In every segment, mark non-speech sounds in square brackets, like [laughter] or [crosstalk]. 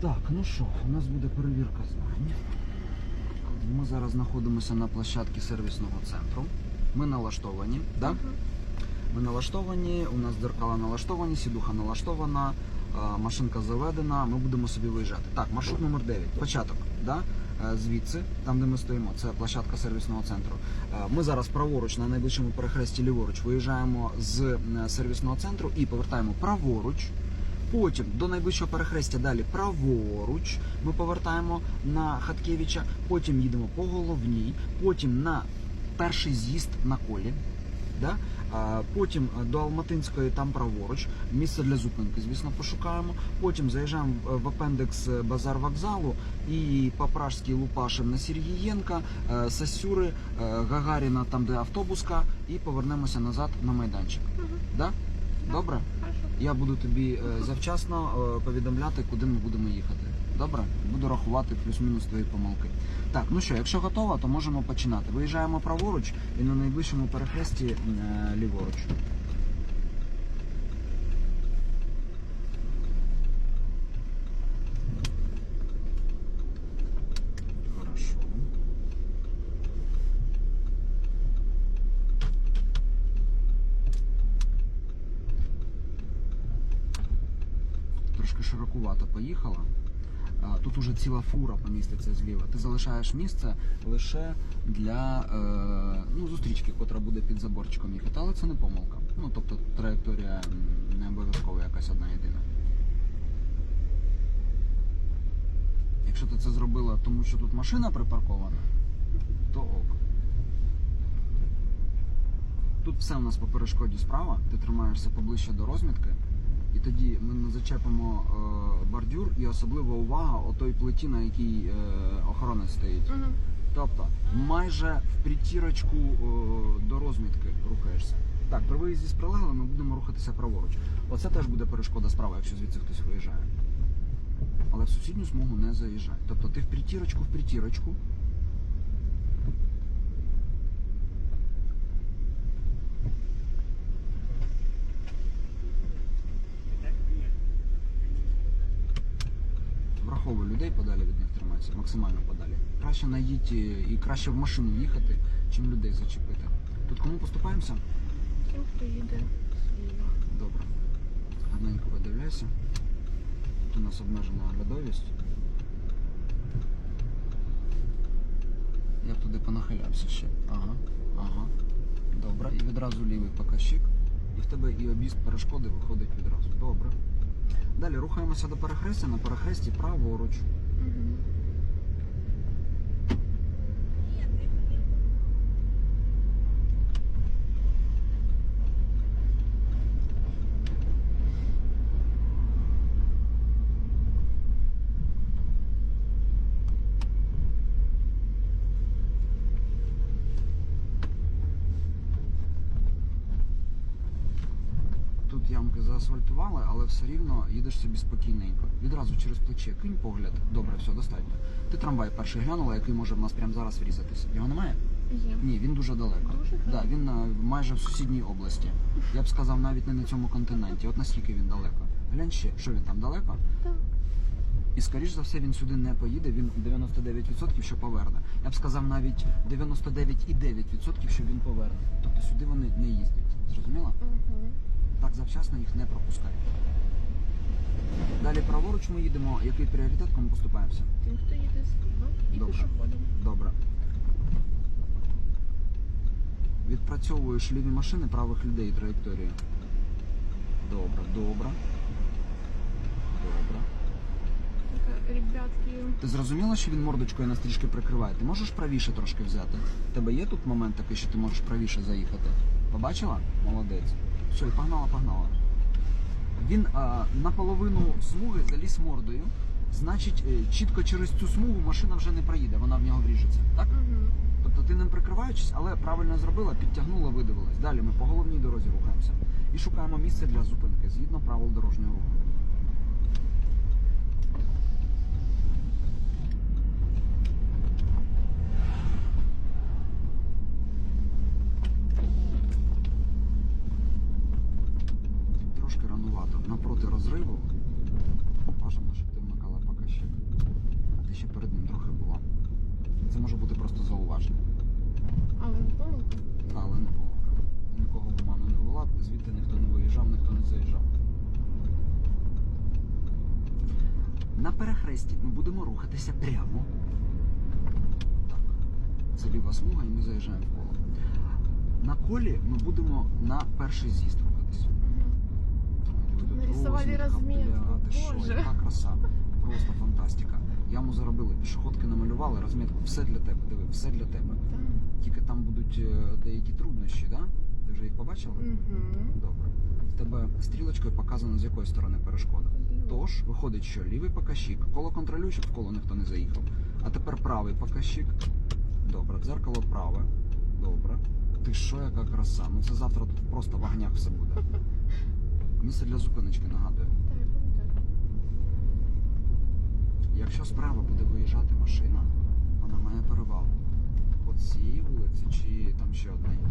Так, ну що, у нас буде перевірка знань. Ми зараз знаходимося на площадці сервісного центру. Ми налаштовані, да? Ми налаштовані, у нас дзеркала налаштовані, сідуха налаштована, машинка заведена, ми будемо собі виїжджати. Так, маршрут номер 9, початок. Да? Е, Звідси, там де ми стоїмо, це площадка сервісного центру. Е, Ми зараз праворуч на найближчому перехресті ліворуч виїжджаємо з е, сервісного центру і повертаємо праворуч. Потім до найближчого перехрестя далі праворуч. Ми повертаємо на Хаткевича, потім їдемо по головній, потім на перший з'їзд на колі. Да? Потім е, до Алматинської там праворуч, місце для зупинки, звісно, пошукаємо. Потім заїжджаємо в в апендекс е, базар вокзалу і по Пражській Лупашин на Сергієнка, е, Сасюри, е, Гагаріна, там де автобуска, і повернемося назад на майданчик. Да? Добре? Я буду тобі е, завчасно е, повідомляти, куди ми будемо їхати. Добре? Буду рахувати плюс-мінус твої помилки. Так, ну що, якщо готова, то можемо починати. Виїжджаємо праворуч і на найближчому перехресті е, ліворуч. Хорошо. Трошки широкувато поїхала. Тут уже ціла фура поміститься зліва. Ти залишаєш місце лише для е, ну, зустрічки, котра буде під заборчиком їхати, але це не помилка. Ну тобто траєкторія не обов'язково якась одна єдина. Якщо ти це зробила, тому що тут машина припаркована, то ок. Тут все у нас по перешкоді справа, ти тримаєшся поближче до розмітки, і тоді ми не зачепимо е, бордюр і особлива увага о той плиті, на якій е, охоронець стоїть. Тобто майже в притірочку е, до розмітки рухаєшся. Так, при виїзді з прилеглим ми будемо рухатися праворуч. Оце теж буде перешкода справа, якщо звідси хтось виїжджає. Але в сусідню смугу не заїжджай. Тобто ти в притірочку в притірочку. Враховуй людей подалі від них тримайся, максимально подалі. Краще наїдь і і краще в машину їхати, чим людей зачепити. Тут кому поступаємося? Тим, хто їде зліва. Добре. Гарненько видивляйся. Тут у нас обмежена оглядовість. Я б туди понахилявся ще. Ага, ага. Добре. І відразу лівий показчик. І в тебе і об'їзд перешкоди виходить відразу. Добре. Далі рухаємося до перехрестя. На перехресті праворуч. Угу. Тут ямки заасфальтували, але все рівно їдеш собі спокійненько. Відразу через плече кинь погляд. Добре, все, достатньо. Ти трамвай перший глянула, який може в нас прямо зараз врізатися. Його немає? Є. Ні, він дуже далеко. Дуже да, він е, майже в сусідній області. Я б сказав, навіть не на цьому континенті. От наскільки він далеко. Глянь ще, що він там далеко? Так. І скоріш за все він сюди не поїде, він 99% що поверне. Я б сказав навіть 99,9% що він поверне. Тобто сюди вони не їздять. Зрозуміла? Угу. Так завчасно їх не пропускають. Далі праворуч ми їдемо. Який пріоритет, кому поступаємося? Тим, хто їде зліва і Добре. пішоходом. Добре. Відпрацьовуєш ліві машини правих людей траєкторію. Добре, добре. Добре. Так, ребятки, Ти зрозуміла, що він мордочкою нас трішки прикриває? Ти можеш правіше трошки взяти? У тебе є тут момент такий, що ти можеш правіше заїхати? Побачила? Молодець. Все, і погнала, погнала. Він а, наполовину смуги заліз мордою. Значить, е, чітко через цю смугу машина вже не проїде, вона в нього вріжеться. Так? угу. Тобто ти ним прикриваючись, але правильно зробила, підтягнула, видивилась. Далі ми по головній дорозі рухаємося і шукаємо місце для зупинки згідно правил дорожнього руху. Пашенко. Але не Павленко? Але не Павленко. Нікого в маму не була, звідти ніхто не виїжджав, ніхто не заїжджав. На перехресті ми будемо рухатися прямо. Так. Це ліва смуга і ми заїжджаємо в коло. На колі ми будемо на перший з'їзд рухатись. Нарисували розмітку. Боже. Яка краса. Просто фантастика. Яму заробили, пішоходки намалювали, розмітку. Все для тебе, диви, все для тебе. Так. Тільки там будуть е, деякі труднощі, да? Ти вже їх побачила? Мгм. Добре. В тебе стрілочкою показано, з якої сторони перешкода. Тож, виходить, що лівий покащик, коло контролює, щоб в коло ніхто не заїхав. А тепер правий покащик. Добре, дзеркало праве. Добре. Ти що, яка краса? Ну це завтра тут просто вагняк все буде. [laughs] Місце для зупиночки нагадую. Так, я пам'ятаю. Якщо справа буде виїжджати машина, вона має перевагу. По цій вулиці чи там ще одна є.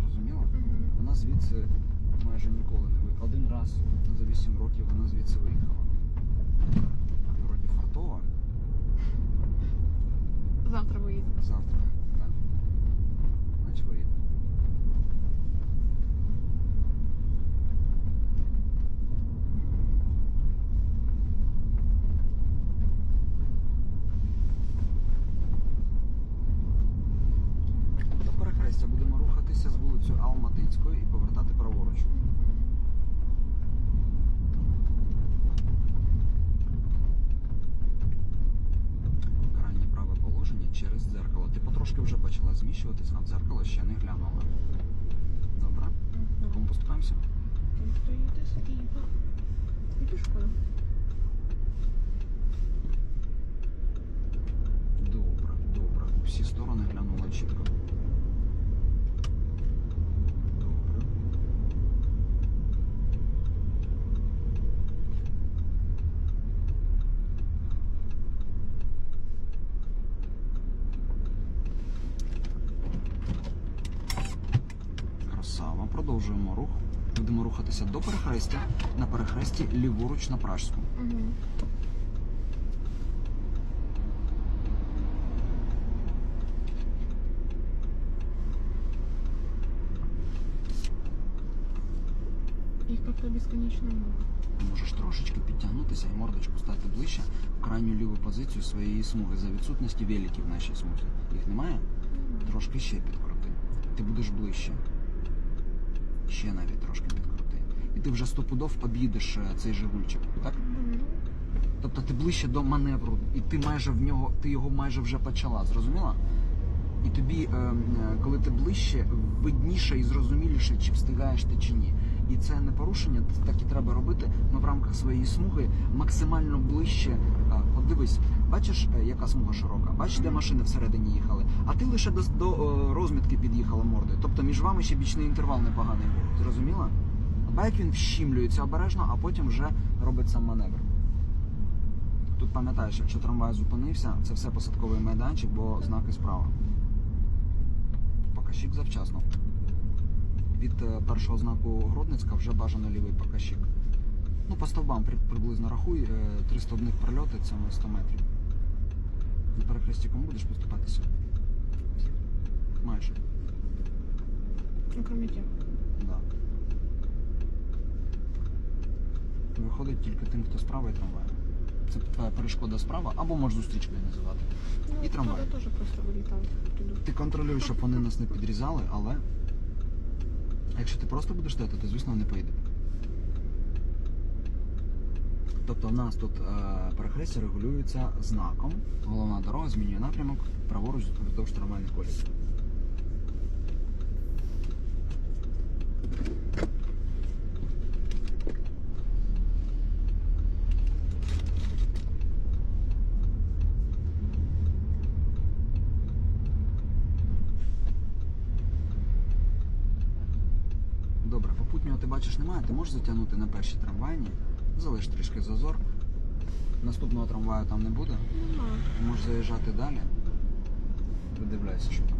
Зрозуміло? Вона звідси майже ніколи не виїхала. Один раз за 8 років вона звідси виїхала. Вроді фартова. Завтра виїду. Завтра. Так. Значить виїде. До перехрестя будемо рухатися з вулицею Алматинської і повертати праворуч. Крайнє праве положення через дзеркало. Ти потрошки вже почала зміщуватись, а в дзеркало ще не глянула. Добре? Кому поступаємося? Тим, хто їде зліва. І пішкодом. Добре, добре. У всі сторони глянула чітко. Добре. Красава. Продовжуємо рух. Будемо рухатися до перехрестя. На перехресті ліворуч на Пражську. Угу. Їх как-то бесконечно много. Можеш трошечки підтягнутися і мордочку стати ближче в крайню ліву позицію своєї смуги за відсутності великів в нашій смузі. Їх немає? Трошки ще підкрути. Ти будеш ближче. Ще навіть трошки підкрути. І ти вже стопудов об'їдеш е, цей Жигульчик. Так? Тобто ти ближче до маневру, і ти майже в нього, ти його майже вже почала, зрозуміла? І тобі, е, е, коли ти ближче, видніше і зрозуміліше, чи встигаєш ти чи ні. І це не порушення, так і треба робити. Ми в рамках своєї смуги максимально ближче. От дивись, бачиш, е, яка смуга широка? Бачиш, де машини всередині їхали, а ти лише до, до е, розмітки під'їхала мордою. Тобто між вами ще бічний інтервал непоганий був. Зрозуміла? Ба як він вщімлюється обережно, а потім вже робить сам маневр. Тут пам'ятаєш, якщо трамвай зупинився, це все посадковий майданчик, бо знаки справа. Покащик завчасно. Від е, першого знаку Гродницька вже бажано лівий покащик. Ну, по стовбам приблизно рахуй, е, три стовбних прильоти це на 100 метрів. На перехресті кому будеш поступатися? Майже. Ну, тех. Да. Виходить тільки тим, хто справа і трамвай. Це твоя перешкода справа, або можеш зустрічкою називати. Ну, И трамвай. оттуда тоже просто оттуда. Ти контролюєш, щоб вони нас не підрізали, але якщо ти просто будеш стояти, то звісно не поїде. Тобто в нас тут е, перехрестя регулюється знаком. Головна дорога змінює напрямок праворуч вздовж трамвайних колій. Добре, попутнього ти бачиш немає, ти можеш затягнути на першій трамвайні, залиш трішки зазор. Наступного трамваю там не буде. Можеш заїжджати далі. Видивляйся, що там.